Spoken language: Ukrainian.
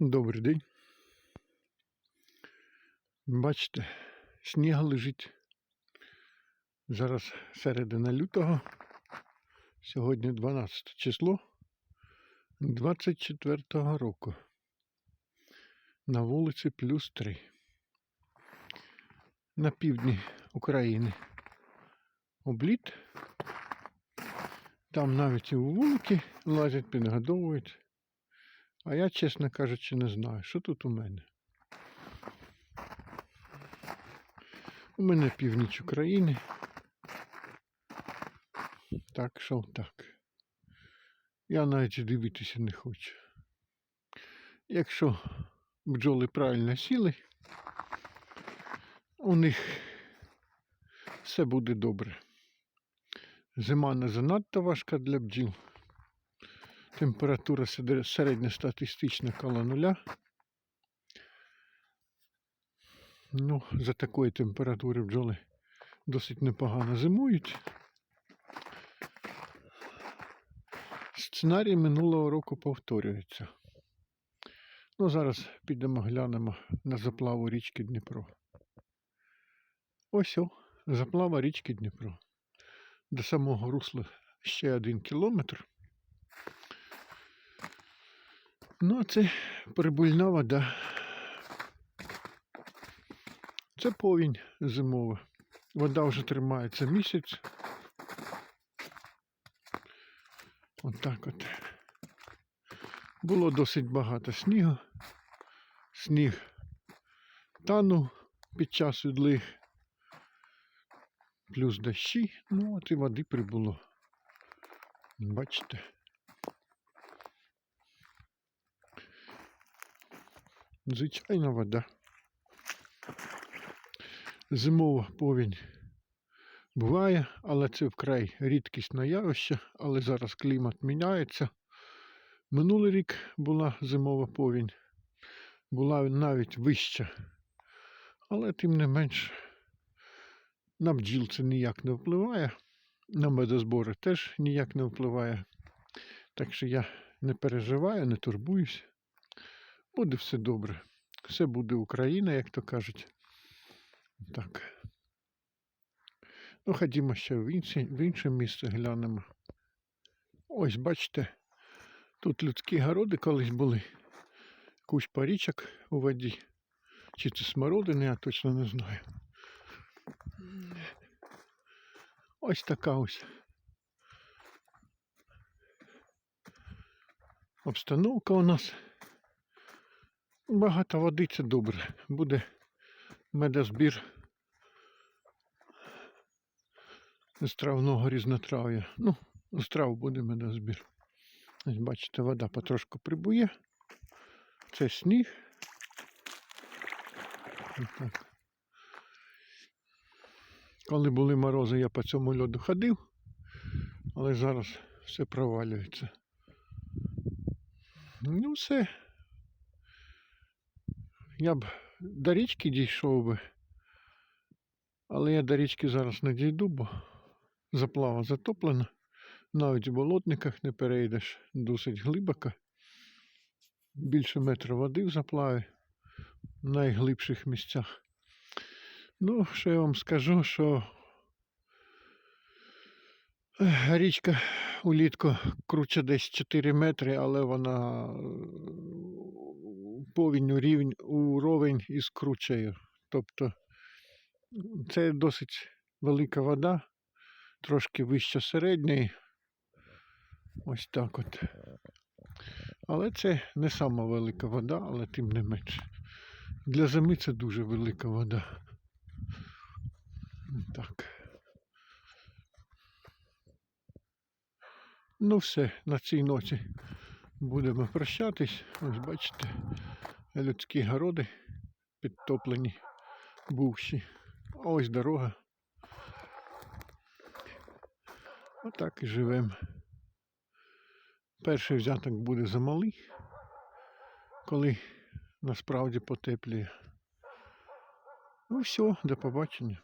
Добрий день. Бачите, сніг лежить. Зараз середина лютого. Сьогодні 12 число 24-го року. На вулиці плюс 3. На півдні України обліт. Там навіть і у вулики лазять, підгодовують. А я, чесно кажучи, не знаю, що тут у мене. У мене північ України. Так, що так. Я навіть дивитися не хочу. Якщо бджоли правильно сіли, у них все буде добре. Зима не занадто важка для бджіл. Температура середньостатистична коло нуля. Ну, за такої температури бджоли досить непогано зимують. Сценарій минулого року повторюється. Ну, зараз підемо глянемо на заплаву річки Дніпро. Ось о, заплава річки Дніпро. До самого русла ще один кілометр. Ну, це прибульна вода. Це повінь зимова. Вода вже тримається місяць. Отак от. Було досить багато снігу. Сніг танув під час відлиг. Плюс дощі. Ну, от і води прибуло. Бачите? Звичайна вода. Зимова повінь буває, але це вкрай рідкісне явище, але зараз клімат міняється. Минулий рік була зимова повінь, була навіть вища. Але тим не менш на бджіл це ніяк не впливає, на медозбори теж ніяк не впливає. Так що я не переживаю, не турбуюсь. Буде все добре. Все буде Україна, як то кажуть. Так. Ну, ходімо ще в інше, в інше місце глянемо. Ось, бачите, тут людські городи колись були. Кусь парічок у воді. Чи це смородини, я точно не знаю. Ось така ось. Обстановка у нас. Багато води це добре. Буде медозбір з травного різнотрав'я. Ну, з трав буде медозбір. Ось бачите, вода потрошку прибує. Це сніг. Отак. Коли були морози, я по цьому льоду ходив, але зараз все провалюється. Ну, все. Я б до річки дійшов би, але я до річки зараз не дійду, бо заплава затоплена. Навіть в болотниках не перейдеш досить глибоко. Більше метра води в заплаві в найглибших місцях. Ну, що я вам скажу, що річка улітку круче десь 4 метри, але вона повінь у рівень у ровень із кручею. Тобто це досить велика вода, трошки вище середньої. Ось так от. Але це не сама велика вода, але тим не менше. Для зими це дуже велика вода. Так. Ну все, на цій ноті будемо прощатись. Ось бачите, людські городи підтоплені, бувші. А ось дорога. Отак і живемо. Перший взяток буде замалий, коли насправді потепліє. Ну все, до побачення.